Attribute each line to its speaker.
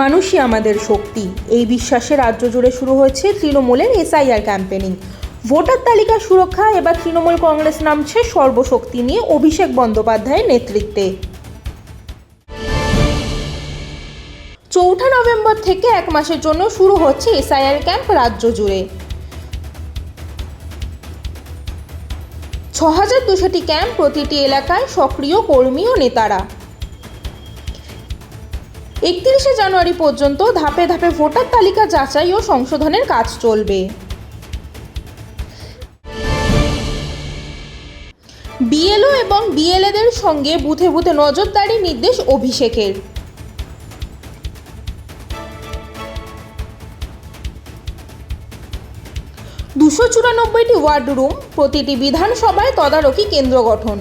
Speaker 1: মানুষই আমাদের শক্তি। এই বিশ্বাসে রাজ্য জুড়ে শুরু হয়েছে তৃণমূলের এসআইআর ক্যাম্পেনিং। ভোটার তালিকা সুরক্ষা, এবার তৃণমূল কংগ্রেস নামছে সর্বশক্তি নিয়ে অভিষেক বন্দ্যোপাধ্যায়ের নেতৃত্বে। চৌঠা নভেম্বর থেকে এক মাসের জন্য শুরু হচ্ছে এসআইআর ক্যাম্প রাজ্য জুড়ে। ছ হাজার দুশোটি ক্যাম্প প্রতিটি এলাকায় সক্রিয় কর্মী ও নেতারা। একত্রিশে জানুয়ারি পর্যন্ত ধাপে ধাপে ভোটার তালিকা যাচাই ও সংশোধনের কাজ চলবে। বিএলও এবং বিএলএদের সঙ্গে বুথে বুথে নজরদারি নির্দেশ অভিষেকের। দুশো চুরানব্বইটি ওয়ার্ড রুম, প্রতিটি বিধানসভায় তদারকি কেন্দ্র গঠন।